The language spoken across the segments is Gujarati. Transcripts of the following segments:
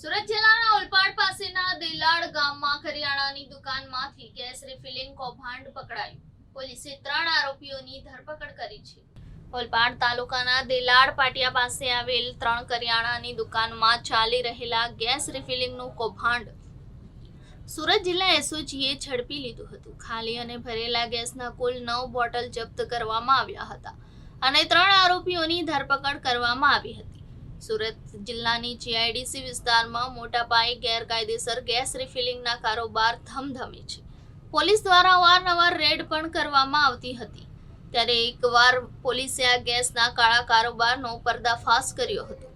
સુરત જિલ્લાના ઓલપાડ પાસેના દેલાડ ગામમાં કરિયાણાની દુકાનમાંથી ગેસ રિફિલિંગ કૌભાંડ પકડાયું. પોલીસે ત્રણ આરોપીઓની ધરપકડ કરી છે. ઓલપાડ તાલુકાના દેલાડ પાટિયા પાસે આવેલ ત્રણ કરિયાણાની દુકાનમાં ચાલી રહેલા ગેસ રિફિલિંગનું કૌભાંડ સુરત જિલ્લા એસઓજીએ ઝડપી લીધું હતું. ખાલી અને ભરેલા ગેસના કુલ નવ બોટલ જપ્ત કરવામાં આવ્યા હતા અને ત્રણ આરોપીઓની ધરપકડ કરવામાં આવી હતી. સુરત જિલ્લાની જીઆઈડીસી વિસ્તારમાં મોટા પાયે ગેરકાયદેસર ગેસ રિફિલિંગના કારોબાર ધમધમે છે. પોલીસ દ્વારા અવારનવાર રેડ પણ કરવામાં આવતી હતી. ત્યારે એકવાર પોલીસે આ ગેસના કાળા કારોબારનો પર્દાફાશ કર્યો હતો.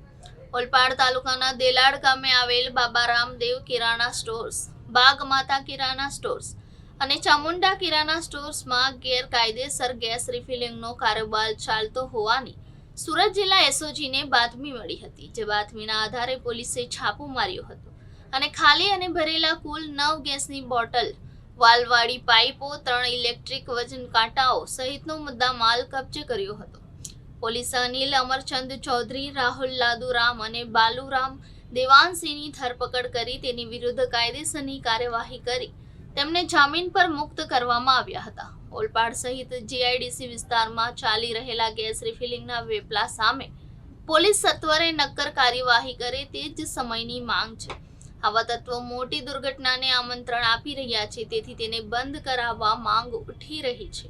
ઓલપાડ તાલુકાના દેલાડ ગામે આવેલ બાબા રામદેવ કિરાણા સ્ટોર્સ બાગ માતા કિરાણા સ્ટોર્સ અને ચામુંડા કિરાણા સ્ટોર્સમાં ગેરકાયદેસર ગેસ રિફિલિંગનો કારોબાર ચાલતો હોવાની સુરત જિલ્લા એસઓજીને બાતમી મળી હતી, જે બાતમીના આધારે પોલીસે છાપો માર્યો હતો અને ખાલી અને ભરેલા કુલ નવ ગેસની બોટલ, વાલવાળી પાઇપો, ત્રણ ઇલેક્ટ્રિક વજન કાંટાઓ સહિતનો મુદ્દા માલ કબજે કર્યો હતો. પોલીસે અનિલ અમરચંદ ચૌધરી, રાહુલ લાદુરામ અને બાલુરામ દેવાનસિંહની ધરપકડ કરી તેની વિરુદ્ધ કાયદેસરની કાર્યવાહી કરી તેમને જામીન પર મુક્ત કરવામાં આવ્યા હતા. ઓલપાડ સહિત જીઆઈડીસી વિસ્તારમાં ચાલી રહેલા ગેસ રિફિલિંગના વેપલા સામે પોલીસ સત્વરે નક્કર કાર્યવાહી કરે તે જ સમયની માંગ છે. આવા તત્વો મોટી દુર્ઘટનાને આમંત્રણ આપી રહ્યા છે, તેથી તેને બંધ કરાવવા માંગ ઉઠી રહી છે.